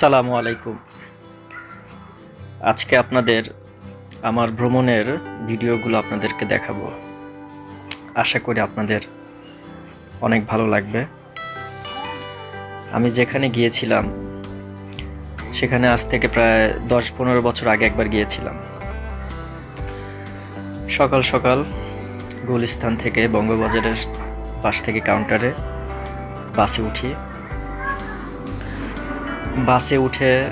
সালামু আলাইকুম। আজকে আপনাদের আমার ভ্রমণের ভিডিওগুলো আপনাদেরকে দেখাবো। আশা করি আপনাদের অনেক ভালো লাগবে। আমি যেখানে গিয়েছিলাম, সেখানে আজ থেকে প্রায় দশ পনেরো বছর আগে একবার গিয়েছিলাম। সকাল সকাল গুলিস্তান থেকে বঙ্গবাজারের পাশ থেকে কাউন্টারে বাসে উঠি। বাসে উঠে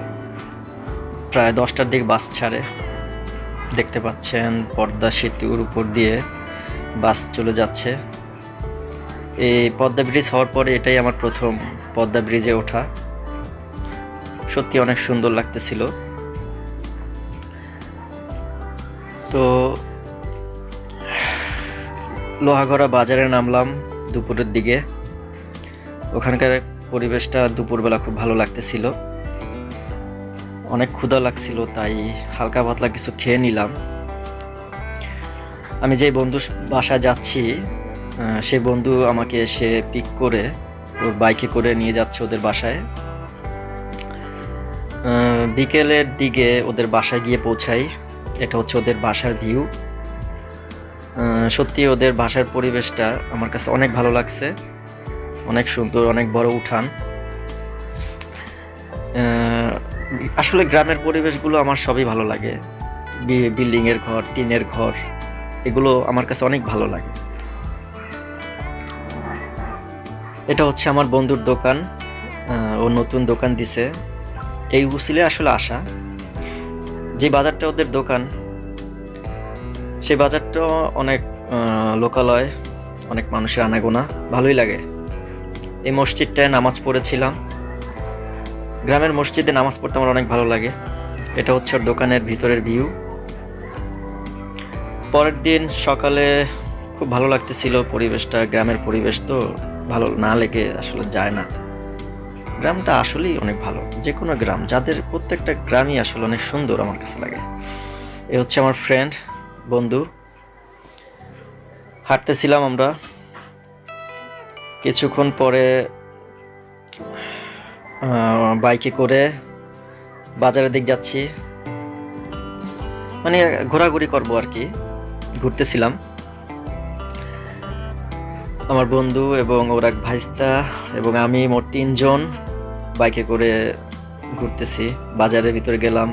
প্রায় দশটার দিকে বাস ছাড়ে। দেখতে পাচ্ছেন পদ্মা সেতুর উপর দিয়ে বাস চলে যাচ্ছে। এই পদ্মা ব্রিজ হওয়ার পরে এটাই আমার প্রথম পদ্মা ব্রিজে ওঠা। সত্যি অনেক সুন্দর লাগতেছিল। তো লোহাগড়া বাজারে নামলাম দুপুরের দিকে। ওখানকার পরিবেশটা দুপুরবেলা খুব ভালো লাগতেছিল। অনেক ক্ষুধা লাগছিল, তাই হালকা পাতলা কিছু খেয়ে নিলাম। আমি যে বন্ধু বাসায় যাচ্ছি সেই বন্ধু আমাকে এসে পিক করে, ওর বাইকে করে নিয়ে যাচ্ছে ওদের বাসায়। বিকেলের দিকে ওদের বাসায় গিয়ে পৌঁছাই। এটা হচ্ছে ওদের বাসার ভিউ সত্যি ওদের বাসার পরিবেশটা আমার কাছে অনেক ভালো লাগছে। অনেক সুন্দর, অনেক বড় উঠান। আসলে গ্রামের পরিবেশগুলো আমার সবই ভালো লাগে। বিল্ডিংয়ের ঘর, টিনের ঘর, এগুলো আমার কাছে অনেক ভালো লাগে। এটা হচ্ছে আমার বন্ধুর দোকান। ও নতুন দোকান দিছে। এই উসিলে আসলে আসা। যে বাজারটা ওদের দোকান সেই বাজারটা অনেক লোকালয়, অনেক মানুষের আনাগোনা, ভালোই লাগে। এই মসজিদটায় নামাজ পড়েছিলাম। গ্রামের মসজিদে নামাজ পড়তে আমার অনেক ভালো লাগে। এটা হচ্ছে ওর দোকানের ভিতরের ভিউ পরের দিন সকালে খুব ভালো লাগতেছিল পরিবেশটা, গ্রামের পরিবেশ তো ভালো না লেগে আসলে যায় না। গ্রামটা আসলেই অনেক ভালো, যে কোনো গ্রাম, যাদের প্রত্যেকটা গ্রামই আসলে অনেক সুন্দর আমার কাছে লাগে। এ হচ্ছে আমার ফ্রেন্ড বন্ধু। হাঁটতেছিলাম আমরা। কিছুক্ষণ পরে বাইকে করে বাজারের দিক যাচ্ছি। মানে ঘোরাঘুরি করব আর কি, ঘুরতেছিলাম। আমার বন্ধু এবং ওর এক ভাইস্তা এবং আমি মোট তিনজন বাইকে করে ঘুরতেছি। বাজারের ভিতরে গেলাম,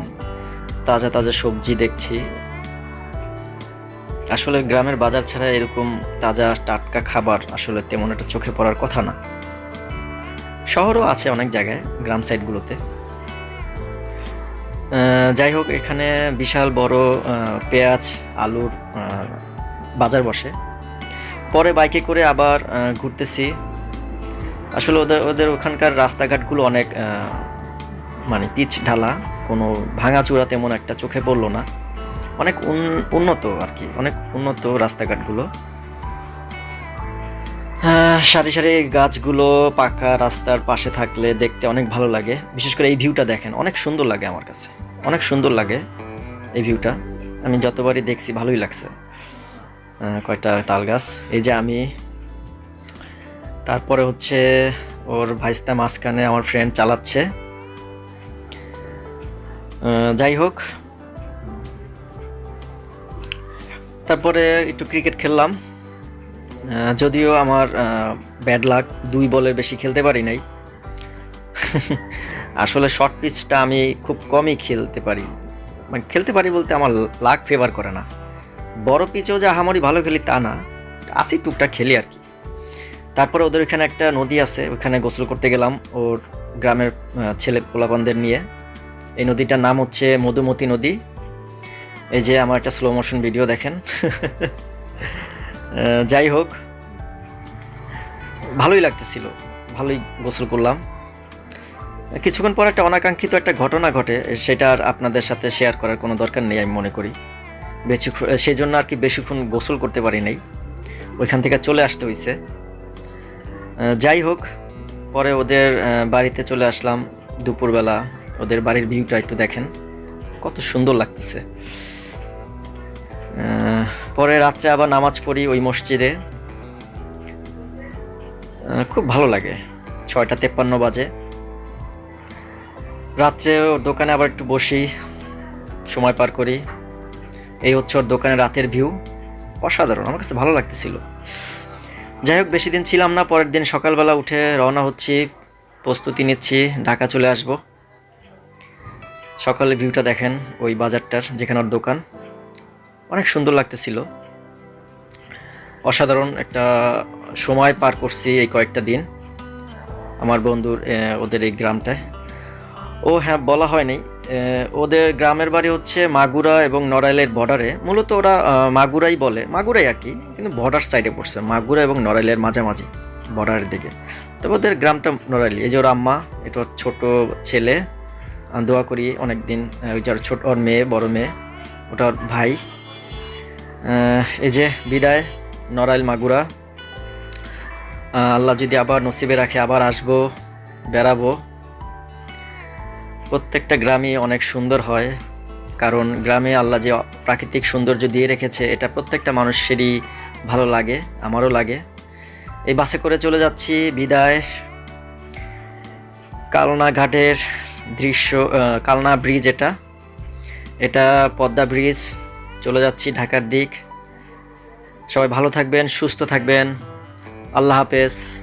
তাজা তাজা সবজি দেখছি। আসলে গ্রামের বাজার ছাড়া এরকম তাজা টাটকা খাবার আসলে তেমন একটা চোখে পড়ার কথা না। শহরও আছে অনেক জায়গায়, গ্রাম সাইডগুলোতে। যাই হোক, এখানে বিশাল বড় পেঁয়াজ, আলুর বাজার বসে। পরে বাইকে করে আবার ঘুরতেছি। আসলে ওদের ওদের ওখানকার রাস্তাঘাটগুলো অনেক মানে পিচ ঢালা, কোনো ভাঙাচূড়া তেমন একটা চোখে পড়ল না। অনেক উন- উন্নত আর কি অনেক উন্নত রাস্তাঘাটগুলো। হ্যাঁ, সারি সারি গাছগুলো পাকা রাস্তার পাশে থাকলে দেখতে অনেক ভালো লাগে। বিশেষ করে এই ভিউটা দেখেন অনেক সুন্দর লাগে আমার কাছে। অনেক সুন্দর লাগে এই ভিউটা। আমি যতবারই দেখছি ভালোই লাগছে। কয়টা তাল গাছ। এই যে আমি। তারপরে হচ্ছে ওর ভাইস্তা মাঝখানে আমার ফ্রেন্ড চালাচ্ছে। যাই হোক তারপরে একটু ক্রিকেট খেললাম। যদিও আমার ব্যাড লাক দুই বলের বেশি খেলতে পারি নাই। আসলে শর্ট পিচটা আমি খুব কমই খেলতে পারি। মানে খেলতে পারি বলতে আমার লাক ফেভার করে না। বড় পিচেও যে আহামরি ভালো খেলি তা না। আসি টুকটাক খেলি আর কি। তারপরে ওদের ওখানে একটা নদী আছে, ওখানে গোসল করতে গেলাম ওর গ্রামের ছেলে পোলাপানদের নিয়ে। এই নদীটার নাম হচ্ছে মধুমতি নদী। এই যে আমার একটা স্লো মোশন ভিডিও দেখেন। যাই হোক, ভালোই লাগতেছিল, ভালোই গোসল করলাম। কিছুক্ষণ পর একটা অনাকাঙ্ক্ষিত একটা ঘটনা ঘটে, সেটা আর আপনাদের সাথে শেয়ার করার কোনো দরকার নেই, আমি মনে করি। বেশি সেই জন্য আর কি বেশিক্ষণ গোসল করতে পারি নাই। ওইখান থেকে চলে আসতে হয়েছে যাই হোক, পরে ওদের বাড়িতে চলে আসলাম দুপুরবেলা। ওদের বাড়ির ভিউটা একটু দেখেন। কত সুন্দর লাগতেছে। পরে রাত্রে আবার নামাজ পড়ি ওই মসজিদে। খুব ভালো লাগে, ছয়টা তেপ্পান্ন বাজে। রাত্রে ওর দোকানে আবার একটু বসি, সময় পার করি। এই হচ্ছে ওর দোকানে রাতের ভিউ, অসাধারণ, আমার কাছে ভালো লাগতেছিল। যাই হোক, বেশি দিন ছিলাম না, পরের দিন সকালবেলা উঠে রওনা হচ্ছি, প্রস্তুতি নিচ্ছি, ঢাকা চলে আসব। সকালে ভিউটা দেখেন, ওই বাজারটার, যেখানে ওর দোকান। অনেক সুন্দর লাগতেছিল। অসাধারণ একটা সময় পার করছি এই কয়েকটা দিন আমার বন্ধুর ওদের এই গ্রামটায়। ও হ্যাঁ বলা হয়নি ওদের গ্রামের বাড়ি হচ্ছে মাগুরা এবং নড়াইলের বর্ডারে। মূলত ওরা মাগুরাই বলে। মাগুরাই আর কি, কিন্তু বর্ডার সাইডে পড়ছে। মাগুরা এবং নড়াইলের মাঝামাঝি বর্ডারের দিকে। তবে ওদের গ্রামটা নড়াইলি। এই যে ওর আম্মা, এটা ওর ছোট ছেলে। দোয়া করি অনেক দিন ওই যে ওর ছোট, ওর মেয়ে, বড় মেয়ে, ওটা ওর ভাই। এই যে বিদায়, নড়াইল মাগুরা। আল্লাহ যদি আবার নসিবে রাখে, আবার আসব, বেড়াবো। প্রত্যেকটা গ্রামই অনেক সুন্দর হয়, কারণ গ্রামে আল্লাহ যে প্রাকৃতিক সৌন্দর্য দিয়ে রেখেছে, এটা প্রত্যেকটা মানুষেরই ভালো লাগে, আমারও লাগে। এই বাসে করে চলে যাচ্ছি, বিদায়। কালনা ঘাটের দৃশ্য কালনা ব্রিজ এটা। এটা পদ্মা ব্রিজ। চলে যাচ্ছি ঢাকার দিক। সবাই ভালো থাকবেন সুস্থ থাকবেন। আল্লাহ হাফেজ।